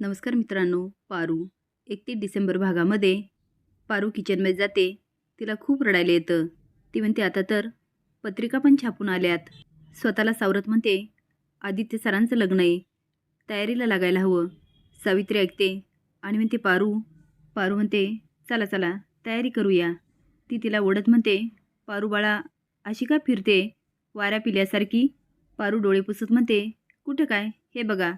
नमस्कार मित्रांनो पारू. एकतीस डिसेंबर भागामध्ये पारू किचनमध्ये जाते. तिला खूप रडायला येतं. ती म्हणते आता तर पत्रिका पण छापून आल्यात. स्वतःला सावरत म्हणते आदित्य सरांचं लग्न आहे. तयारीला लागायला हवं. सावित्री ऐकते आणि म्हणते पारू पारू म्हणते चला चला तयारी करूया. ती तिला ओढत म्हणते पारू बाळा अशी का फिरते? वाऱ्या पिल्यासारखी. पारू डोळे पुसत म्हणते कुठं काय? हे बघा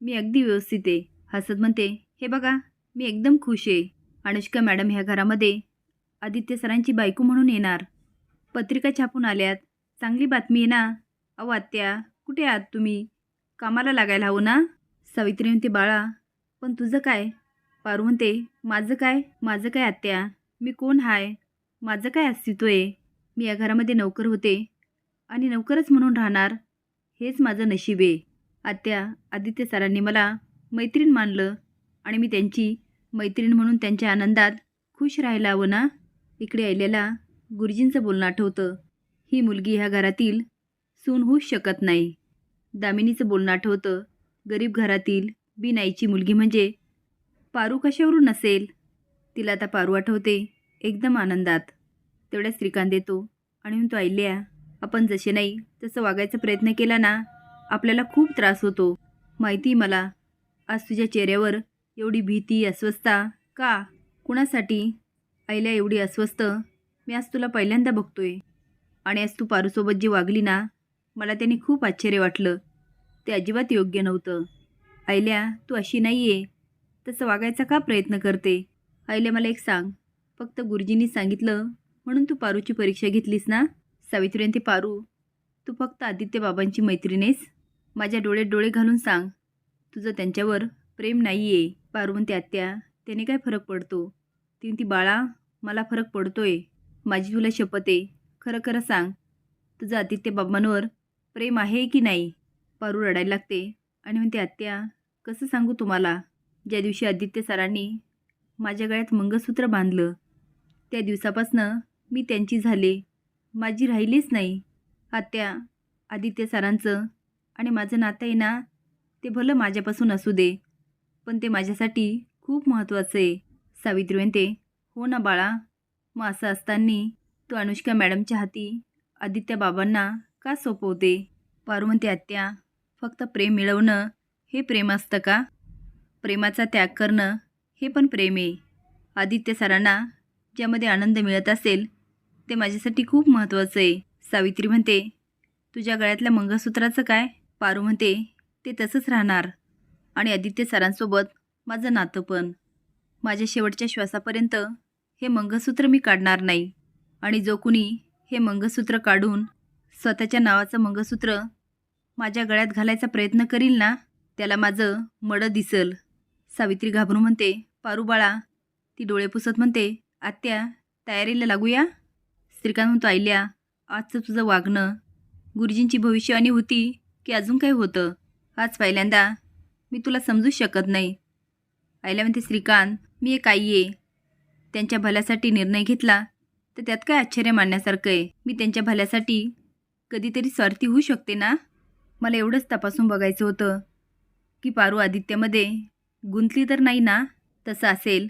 मी अगदी व्यवस्थित आहे. हसत म्हणते हे बघा मी एकदम खुश आहे. अनुष्का मॅडम ह्या घरामध्ये आदित्य सरांची बायको म्हणून येणार. पत्रिका छापून आल्यात. चांगली बातमी आहे ना? अहो आत्या कुठे आहात तुम्ही? कामाला लागायला हवं ना? सावित्री म्हणते बाळा पण तुझं काय? पारू म्हणते माझं काय? माझं काय आत्या? मी कोण हाय? माझं काय अस्तित्व आहे? मी या घरामध्ये नोकर होते. आणि नोकरच म्हणून राहणार. हेच माझं नशीब आहे. आत्या आदित्य सरांनी मला मैत्रीण मानलं आणि मी त्यांची मैत्रीण म्हणून त्यांच्या आनंदात खुश राहायला हवं ना? इकडे आलेला गुरुजींचं बोलणं आठवतं. ही मुलगी ह्या घरातील सून होऊच शकत नाही. दामिनीचं बोलणं आठवतं. गरीब घरातील बिनाईची मुलगी म्हणजे पारू कशावरून नसेल? तिला आता पारू आठवते एकदम आनंदात. तेवढ्या श्रीकांत येतो आणि म्हणतो ऐल्या आपण जसे नाही तसं वागायचा प्रयत्न केला ना आपल्याला खूप त्रास होतो. माहिती मला आज तुझ्या चेहऱ्यावर एवढी भीती अस्वस्थता का? कुणासाठी? आईला एवढी अस्वस्थ? मी आज तुला पहिल्यांदा बघतोय. आणि आज तू पारूसोबत जी वागली ना मला त्याने खूप आश्चर्य वाटलं. ते अजिबात योग्य नव्हतं. आईल्या तू अशी नाही आहे तसं वागायचा का प्रयत्न करते? आईल्या मला एक सांग. फक्त गुरुजींनी सांगितलं म्हणून तू पारूची परीक्षा घेतलीस ना? सावित्री ती पारू तू फक्त आदित्य बाबांची मैत्रीण आहेस? माझ्या डोळ्यात डोळे घालून सांग. तुझं त्यांच्यावर प्रेम नाही आहे पारू म्हणते आत्या. त्याने काय फरक पडतो? ती बाळा मला फरक पडतोय. माझी तुला शपथ आहे. खरं खरं सांग. तुझं आदित्य बाबांवर प्रेम आहे की नाही? पारू रडायला लागते आणि म्हणते आत्या कसं सांगू तुम्हाला? ज्या दिवशी आदित्य सरांनी माझ्या गळ्यात मंगळसूत्र बांधलं त्या दिवसापासनं मी त्यांची झाले. माझी राहिलीच नाही. आत्या आदित्य सरांचं आणि माझं नातं आहे ना ते भलं माझ्यापासून असू दे. पण ते माझ्यासाठी खूप महत्त्वाचं आहे. सावित्री म्हणते हो ना बाळा. मग असं असताना तू अनुष्का मॅडमच्या हाती आदित्य बाबांना का सोपवते? पारू म्हणते आत्या फक्त प्रेम मिळवणं हे प्रेम असतं का? प्रेमाचा त्याग करणं हे पण प्रेम आहे. आदित्य सरांना ज्यामध्ये आनंद मिळत असेल ते माझ्यासाठी खूप महत्त्वाचं आहे. सावित्री म्हणते तुझ्या गळ्यातल्या मंगळसूत्राचं काय? पारू म्हणते ते तसंच राहणार. आणि आदित्य सरांसोबत माझं नातं पण. माझ्या शेवटच्या श्वासापर्यंत हे मंगळसूत्र मी काढणार नाही. आणि जो कुणी हे मंगळसूत्र काढून स्वतःच्या नावाचं मंगळसूत्र माझ्या गळ्यात घालायचा प्रयत्न करील ना त्याला माझं मडं दिसल. सावित्री घाबरून म्हणते पारू बाळा. ती डोळे पुसत म्हणते आत्या तयारीला लागूया? श्रीकांत म्हणतो आईल्या आजचं तुझं वागणं गुरुजींची भविष्यवाणी होती की अजून काय होतं? आज पहिल्यांदा मी तुला समजू शकत नाही. आईला म्हणते श्रीकांत मी एक आई आहे. त्यांच्या भल्यासाठी निर्णय घेतला तर त्यात काय आश्चर्य मानण्यासारखं आहे? मी त्यांच्या भल्यासाठी कधीतरी स्वार्थी होऊ शकते ना? मला एवढंच तपासून बघायचं होतं की पारू आदित्यामध्ये गुंतली तर नाही ना? तसं असेल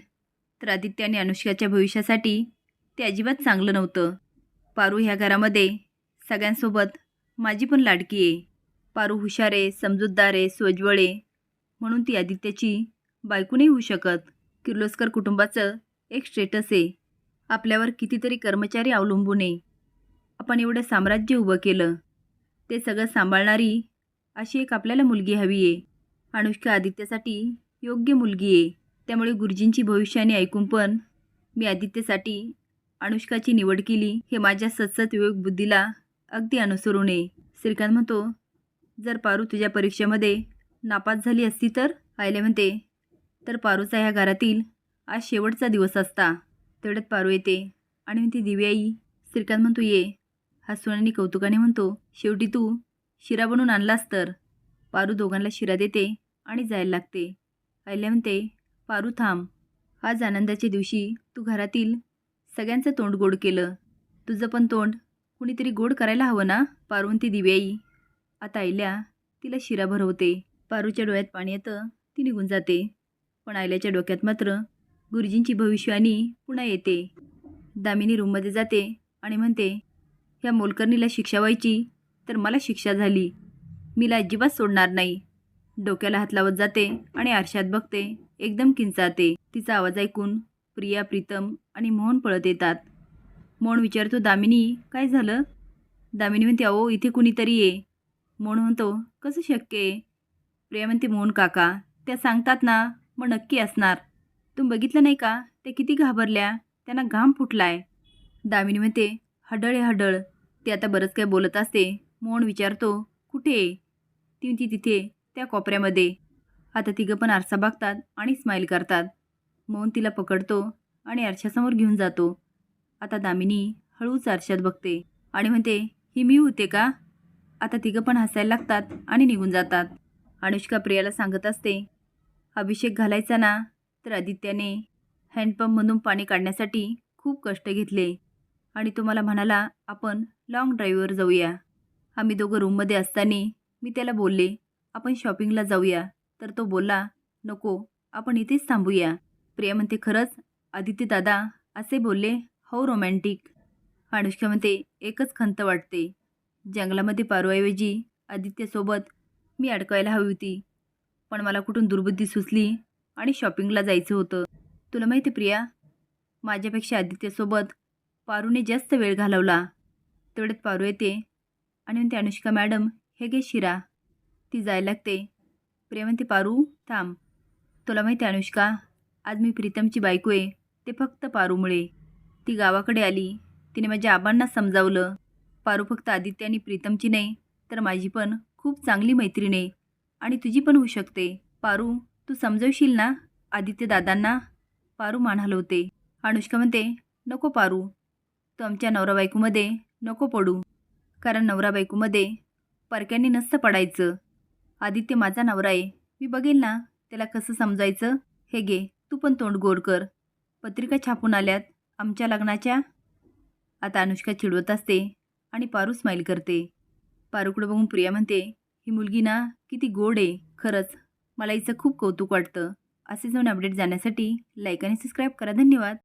तर आदित्य आणि अनुष्काच्या भविष्यासाठी ते अजिबात चांगलं नव्हतं. पारू ह्या घरामध्ये सगळ्यांसोबत माझी पण लाडकी आहे. पारू हुशार आहे समजूतदार आहे सोज्वळ आहे म्हणून ती आदित्याची बायको नाही होऊ शकत. किर्लोस्कर कुटुंबाचं एक स्टेटस आहे. आपल्यावर कितीतरी कर्मचारी अवलंबून आहे. आपण एवढं साम्राज्य उभं केलं. ते सगळं सांभाळणारी अशी एक आपल्याला मुलगी हवी आहे. अनुष्का आदित्यासाठी योग्य मुलगी आहे. त्यामुळे गुरुजींची भविष्याने ऐकून पण मी आदित्यसाठी अनुष्काची निवड केली हे माझ्या सतसत विवेक बुद्धीला अगदी अनुसरून आहे. श्रीकांत म्हणतो जर पारू तुझ्या परीक्षेमध्ये नापास झाली असती तर? आयले म्हणते तर पारूचा ह्या घरातील आज शेवटचा दिवस असता. तेवढ्यात पारू येते. आणि म्हणते दिव्याई श्रीकांत म्हणतो ये. हसून आणि कौतुकाने म्हणतो शेवटी तू शिरा बनवून आणलास तर? पारू दोघांना शिरा देते आणि जायला लागते. आयल्या म्हणते पारू थांब. आज आनंदाच्या दिवशी तू घरातील सगळ्यांचं तोंड गोड केलं. तुझं पण तोंड कुणीतरी गोड करायला हवं ना? पारू म्हणते दिव्याई आता आयल्या तिला शिरा भरवते. पारूच्या डोळ्यात पाणी येतं ती निघून जाते. पण आयल्याच्या डोक्यात मात्र गुरुजींची भविष्यवाणी पुन्हा येते. दामिनी रूममध्ये जाते आणि म्हणते ह्या मोलकर्णीला शिक्षा व्हायची तर मला शिक्षा झाली. मीला अजिबात सोडणार नाही. डोक्याला हात लावत जाते आणि आरशात बघते एकदम किंचाते तिचा आवाज ऐकून प्रिया प्रीतम आणि मोहन पळत येतात. मोहन विचारतो दामिनी काय झालं? दामिनी म्हणते अहो इथे कुणीतरी ये. म्हणून म्हणतो कसं शक्य आहे? प्रियमंती म्हणते मोहन काका त्या सांगतात ना मग नक्की असणार. तुम्ही बघितलं नाही का? त्या किती घाबरल्या त्यांना घाम फुटलाय. दामिनी म्हणते हडळ आहे हडळ. ते आता बरंच काय बोलत असते. मोहन विचारतो कुठे आहे? ती म्हणती तिथे त्या कोपऱ्यामध्ये. आता तिघं पण आरसा बघतात आणि स्माईल करतात. मोहन तिला पकडतो आणि आरशासमोर घेऊन जातो. आता दामिनी हळूच आरशात बघते आणि म्हणते ही मी होते का? आता तिघं पण हसायला लागतात आणि निघून जातात. अनुष्का प्रियाला सांगत असते अभिषेक घालायचा ना? तर आदित्याने हँडपंपमधून पाणी काढण्यासाठी खूप कष्ट घेतले. आणि तो मला म्हणाला आपण लाँग ड्राईव्हवर जाऊया. आम्ही दोघं रूममध्ये असताना मी त्याला बोलले आपण शॉपिंगला जाऊया. तर तो बोलला नको आपण इथेच थांबूया. प्रिया म्हणते खरंच? आदित्य दादा असे बोलले हो रोमॅन्टिक अनुष्का म्हणते एकच खंत वाटते. जंगलामध्ये पारूऐवजी आदित्यसोबत मी अडकायला हवी होती. पण मला कुठून दुर्बुद्धी सुचली आणि शॉपिंगला जायचं होतं. तुला माहिती आहे, प्रिया? माझ्यापेक्षा आदित्यसोबत पारूने जास्त वेळ घालवला. तेवढ्यात पारू येते आणि म्हणते अनुष्का मॅडम हे घे शिरा. ती जायला लागते. प्रिया म्हणते पारू थांब. तुला माहिती आहे, अनुष्का आज मी प्रीतमची बायको आहे. ते फक्त पारूमुळे. ती गावाकडे आली. तिने माझ्या आबांना समजावलं. पारू फक्त आदित्य आणि प्रीतमची नाही तर माझी पण खूप चांगली मैत्रीण आहे. आणि तुझी पण होऊ शकते. पारू तू समजवशील ना? आदित्य दादांना? पारू मान हलवते अनुष्का म्हणते नको पारू तू आमच्या नवरा बायकोमध्ये नको पडू. कारण नवरा बायकोमध्ये परक्यांनी नसतं पडायचं. आदित्य माझा नवरा आहे. मी बघेल ना त्याला कसं समजायचं? हे घे तू पण तोंड गोड कर. पत्रिका छापून आल्यात आमच्या लग्नाच्या. आता अनुष्का चिडवत असते. आणि पारू स्माईल करते. पारूकडं बघून प्रिया म्हणते ही मुलगी ना किती गोड आहे खरंच. मला हिचं खूप कौतुक वाटतं. असे जाऊन अपडेट जाण्यासाठी लाईक आणि सबस्क्राईब करा. धन्यवाद.